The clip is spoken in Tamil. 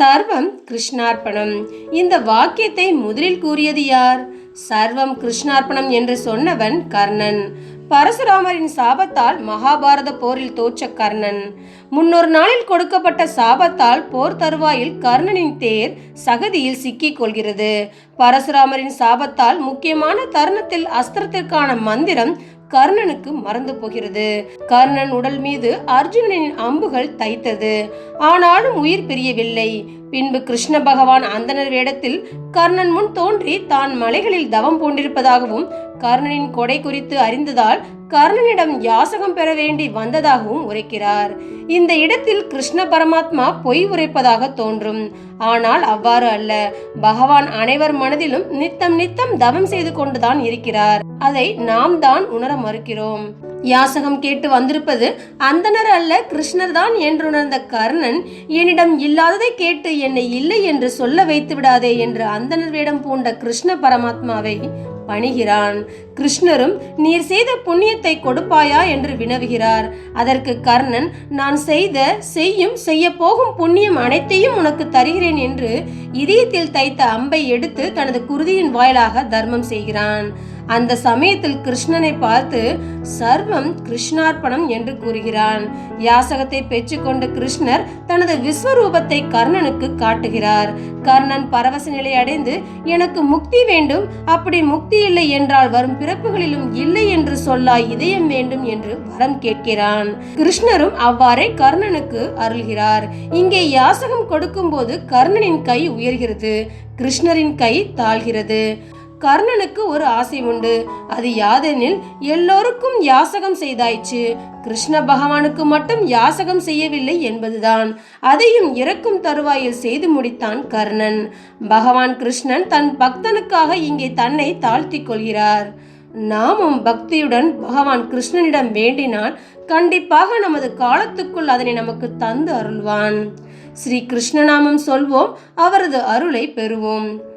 சர்வம் கிருஷ்ணார்ப்பணம். இந்த வாக்கியத்தை முதலில் கூறியது யார்? சர்வம் கிருஷ்ணார்ப்பணம் என்று சொன்னவன் கர்ணன். பரசுராமரின் சாபத்தால் மகாபாரத போரில் தோற்ற கர்ணன். முன்னொரு நாளில் கொடுக்கப்பட்ட சாபத்தால் போர் தருவாயில் கர்ணனின் தேர் சகதியில் சிக்கிக் கொள்கிறது. பரசுராமரின் சாபத்தால் முக்கியமான தருணத்தில் அஸ்திரத்திற்கான மந்திரம் கர்ணனுக்கு மறந்து போகிறது. கர்ணன் உடல் மீது அர்ஜுனனின் அம்புகள் தைத்தது. ஆனாலும் உயிர் பிரியவில்லை. பின்பு கிருஷ்ண பகவான் அந்தனர் வேடத்தில் கர்ணன் முன் தோன்றி தான் மலைகளில் தவம் பூண்டிருப்பதாகவும் கர்ணனின் கொடை குறித்து அறிந்ததால் கர்ணனிடம் யாசகம் பெற வேண்டி வந்ததாகவும் உரைக்கிறார். இந்த இடத்தில் கிருஷ்ண பரமாத்மா பொய் உரைப்பதாக தோன்றும். ஆனால் அவ்வாறு அல்ல. பகவான் அனைவர் மனதிலும் நித்தம் நித்தம் தவம் செய்து கொண்டுதான் இருக்கிறார். அதை நாம் தான் உணர மறுக்கிறோம். யாசகம் கேட்டு வந்திருப்பது அந்தனர் அல்ல கிருஷ்ணர் தான் என்றுணர்ந்த கர்ணன் என்னிடம் இல்லாததை கேட்டு என்னை இல்லை என்று சொல்ல வைத்து விடாதே என்று அந்தனர் வேடம் பூண்ட கிருஷ்ண பரமாத்மாவை பணிகிறான். கிருஷ்ணரும் நீர் செய்த புண்ணியத்தை கொடுப்பாயா? என்று வினவுகிறார். அதற்கு கர்ணன் நான் செய்த செய்யும் செய்ய போகும் புண்ணியம் அனைத்தையும் உனக்கு தருகிறேன் என்று இதயத்தில் தைத்த அம்பை எடுத்து தனது குருதியின் வாயிலாக தர்மம் செய்கிறான். அந்த சமயத்தில் கிருஷ்ணனை பார்த்து சர்வம் கிருஷ்ணார்ப்பணம் என்று கூறுகிறான். யாசகத்தை பெற்றுக்கொண்ட கிருஷ்ணர் தனது விஸ்வரூபத்தை கர்ணனுக்கு காட்டுகிறார். கர்ணன் பரவச நிலை அடைந்து எனக்கு முக்தி வேண்டும் அப்படி முக்தி இல்லை என்றால் வரும் பிறப்புகளிலும் இல்லை என்று சொல்லாய் இதயம் வேண்டும் என்று வரம் கேட்கிறான். கிருஷ்ணரும் அவ்வாறே கர்ணனுக்கு அருள்கிறார். இங்கே யாசகம் கொடுக்கும்போது கர்ணனின் கை உயர்கிறது கிருஷ்ணரின் கை தாழ்கிறது. கர்ணனுக்கு ஒரு ஆசை உண்டு. அது யாதெனில் எல்லோருக்கும் யாசகம் செய்தாயிற்று. கிருஷ்ண பகவானுக்கு மட்டும் யாசகம் செய்யவில்லை என்பதுதான். அதையும் இறக்கும் தருவாயில் செய்து முடித்தான் கர்ணன். பகவான் கிருஷ்ணன் தன் பக்தனுக்காக இங்கே தன்னை தாழ்த்திக் கொள்கிறார். நாமும் பக்தியுடன் பகவான் கிருஷ்ணனிடம் வேண்டினால் கண்டிப்பாக நமது காலத்துக்குள் அதனை நமக்கு தந்து அருள்வான். ஸ்ரீ கிருஷ்ணநாமம் சொல்வோம் அவரது அருளை பெறுவோம்.